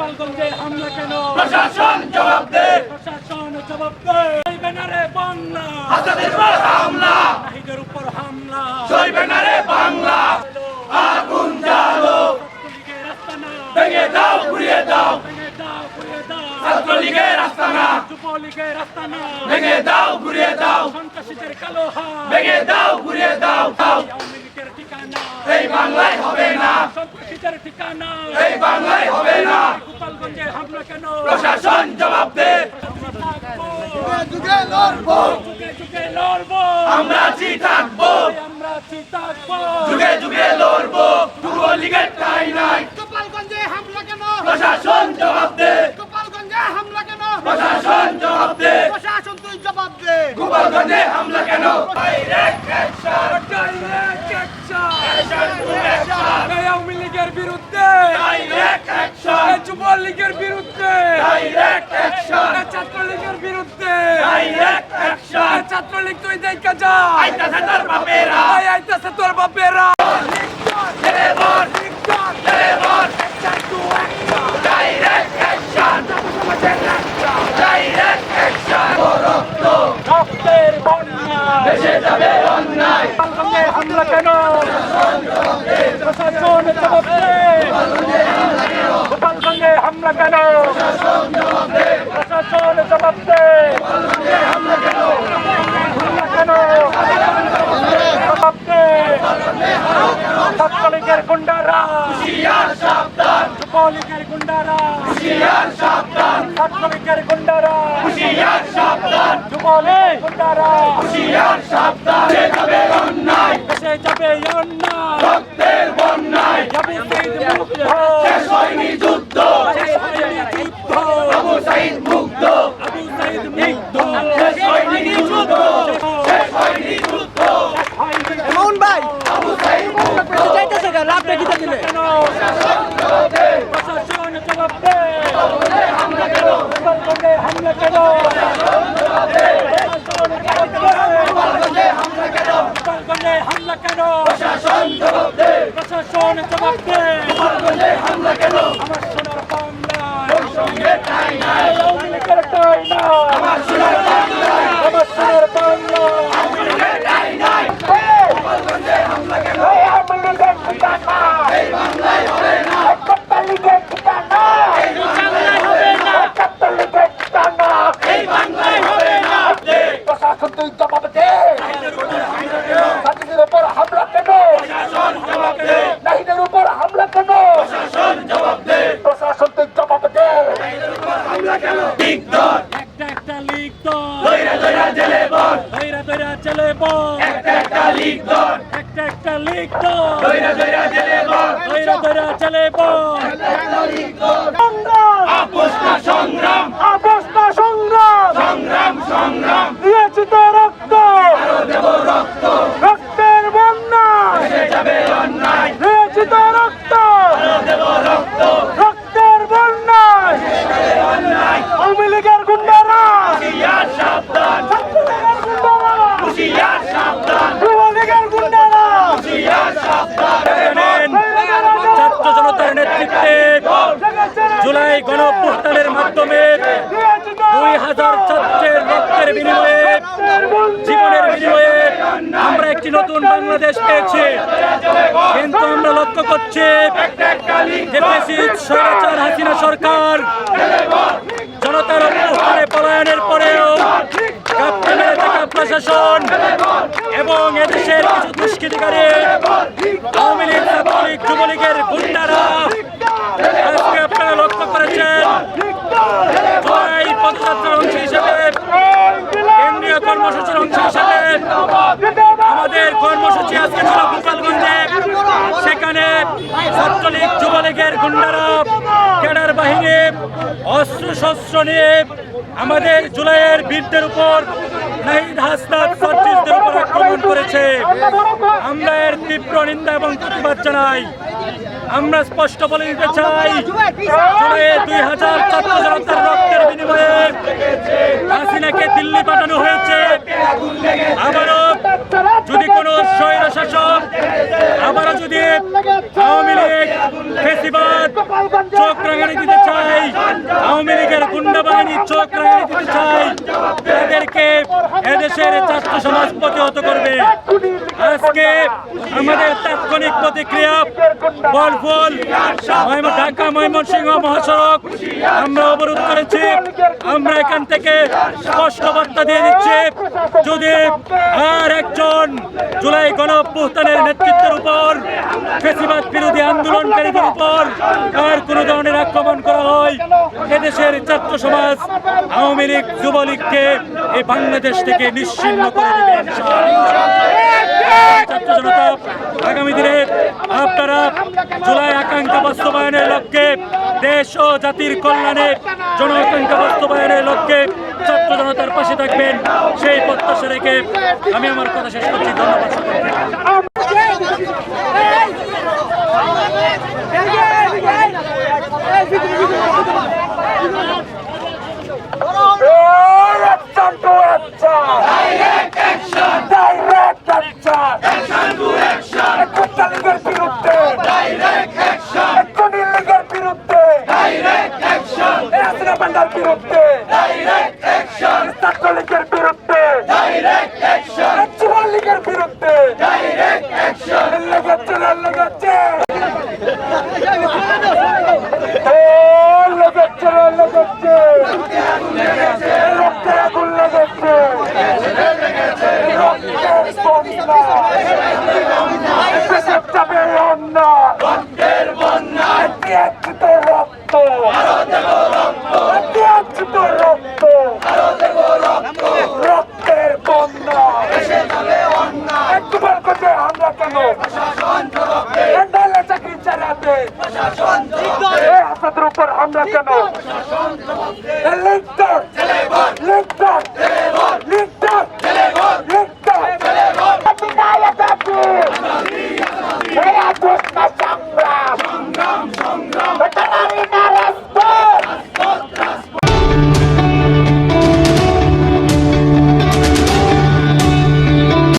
গোপালগঞ্জে হামলা কেন? প্রশাসন জবাব দে। প্রশাসন জবাব দেয় এই ব্যানারে বাংলা। হাসানের পর হামলা। নাহিদের উপর হামলা। সইবে না রে বাংলা। আগুন জ্বালো। ভেঙে দাও ঘুরিয়ে দাও। ছাত্রলীগের আস্তানা যুবলীগের আস্তানা ভেঙে দাও ঘুরিয়ে দাও। সন্ত্রাসীদের কালো হাত। ভেঙে দাও ঘুরিয়ে দাও। দাও ঠিকানা। এই বাংলায় হবে না। সন্ত্রাসীদের ঠিকানা এই বাংলায় হবে না গোপালগঞ্জে হামলা কেন প্রশাসন জবাব দে যুগে লড়বো যুগে যুগে লড়বো আমরা আছি থাকব আমরা আছি থাকব যুগে যুগে লড়বো যুবলীগের ঠাই নাই গোপালগঞ্জে হামলা কেন প্রশাসন জবাব দে গোপালগঞ্জে হামলা কেন প্রশাসন জবাব দে প্রশাসন তুই জবাব দে গোপালগঞ্জে হামলা কেন direct action direct action action to action এই আওয়ামী লীগের বিরুদ্ধে। যুবলীগের বিরুদ্ধে। ছাত্রলীগের বিরুদ্ধে। ছাত্রলীগ তুই দেখা যা আইতা সাতার বাপেরা। আইতাছে তোর বাপেরা ছেড়ে বল ছেড়ে বল ডাইরেক্ট অ্যাকশন ডাইরেক্ট অ্যাকশন রক্ত রক্তের বন্যা ভেসে যাবে অন্যায় গোপালগঞ্জে হামলা কেন প্রশাসন জবাব দে গোপালগঞ্জে হামলা কেন প্রশাসন জবাব দে হামলা কেন জবাব গুন্ডারা যুবলীগের গুন্ডারা হুশিয়ার সাবধান। ছাত্রলীগের গুন্ডারা। হুশিয়ার সাবধান। যুবলীগ গুন্ডারা। হুশিয়ার সাবধান। যাবে অন্যায়। দেশে যাবে অন্যায়। রক্তের বন্যায়। যাবে শহীদ মুক্ত। শেষ হয়নি যুদ্ধ। শেষ হয়নি যুদ্ধ। আবু সাইদ মুগ্ধ ¡Vamos! কেন ঠিক একটা একটা লিগ দল দইরা দইরা জেলে বল। দইরা দইরা জেলে বল। একটা একটা লিগ ধর। একটা একটা লিগ দল দইরা দইরা জেলে বল। ধৈরা ধৈরা চলে বল। আপোষ না সংগ্রাম অবস্থা সংগ্রাম সংগ্রাম সংগ্রাম দিয়েছি তো রক্ত আরও দেব রক্ত রক্তের বন্যা ভেসে যাবে অন্যায় দিয়েছি তো রক্ত আরও দেব রক্ত রক্তের বন্যা অন্যায় আওয়ামী লীগের গুন্ডারা হুশিয়ার সাবধান ছাত্রলীগের গুন্ডারা হুশিয়ার সাবধান যুবলীগের গুন্ডারা হুশিয়ার সাবধান ছাত্র জনতার নেতৃত্বে জুলাই গণঅভ্যুত্থানের মাধ্যমে দুই হাজার ছাত্রের রক্তের বিনিময়ে জীবনের বিনিময়ে আমরা একটি নতুন বাংলাদেশ পেয়েছি। কিন্তু আমরা লক্ষ্য করছি স্বৈরাচার হাসিনা সরকার জনতার অভ্যুত্থানে পলায়নের পরেও প্রশাসন এবং এদেশের কিছু আওয়ামী লীগ ছাত্রলীগ যুবলীগের গুন্ডারা আজকে আপনারা লক্ষ্য করেছেন জুলাই পদযাত্রার অংশ হিসেবে কেন্দ্রীয় কর্মসূচির অংশ হিসেবে আমাদের কর্মসূচি আজকে ছিল গোপালগঞ্জে। সেখানে ছাত্রলীগ যুবলীগের গুন্ডারা, ক্যাডার বাহিনী অস্ত্র শস্ত্র নিয়ে আমাদের জুলাইয়ের বীরদের উপর নাহিদ হাসনাত সার্জিসদের উপর আক্রমণ করেছে। আমরা এর তীব্র নিন্দা এবং প্রতিবাদ জানাই। আমরা স্পষ্ট বলে দিতে চাই দুই হাজার ছাত্র জনতার রক্তের বিনিময়ে হাসিনাকে দিল্লি পাঠানো হয়েছে আবারও যদি কোনো স্বৈর শাসক আবারও যদি আওয়ামী লীগ ফেসিবাদ চোখ রাঙানি দিতে চায় সেনাবাহিনীর চোখ রাঙিয়ে দিতে চাই তাদেরকে এদেশের ছাত্র সমাজ প্রতিহত করবে। আজকে আমাদের তাৎক্ষণিক প্রতিক্রিয়া ময়ম- ঢাকা ময়মনসিংহ মহাসড়ক, আমরা অবরোধ করেছি আমরা এখান থেকে স্পষ্ট বার্তা দিয়ে দিচ্ছি, যদি আর একজন জুলাই গণঅভ্যুত্থানের নেতৃত্বের উপর, ফেসিবাদ বিরোধী আন্দোলনকারীদের উপর আর কোনো ধরনের আক্রমণ করা হয়, এদেশের ছাত্র সমাজ আওয়ামী লীগ, যুবলীগকে এই বাংলাদেশ থেকে নিশ্চিন্ন করে দেবে। ছাত্র জনতা আগামী দিনে আপনারা জুলাই আকাঙ্ক্ষা বাস্তবায়নের লক্ষ্যে দেশ ও জাতির কল্যাণে জন আকাঙ্ক্ষা বাস্তবায়নের লক্ষ্যে ছাত্র জনতার পাশে থাকবেন সেই প্রত্যাশা রেখে আমি আমার কথা শেষ করছি ধন্যবাদ সকলকে Action to action! Direct action! Direct action! Action to action! একটা লীগের বিরুদ্ধে Direct action! একটা লীগের বিরুদ্ধে Direct action! রাসনা বান্ডার বিরুদ্ধে Direct action! ছাত্র লীগের বিরুদ্ধে Direct action! যুবলীগের লীগের বিরুদ্ধে Direct action! লেগেছে লেগেছে লেগেছে রক্তের আগুন লেগেছে রক্তের বন্যা দেশের চাপে অন্যা রক্তের বন্যা দিয়েছিত রক্ত দিয়েছিত রক্ত রক্তের বন্যা একবার করতে আমরা কেন এন্ডালে চাকরি চালাতে। হাসাদের উপর হামলা কেন?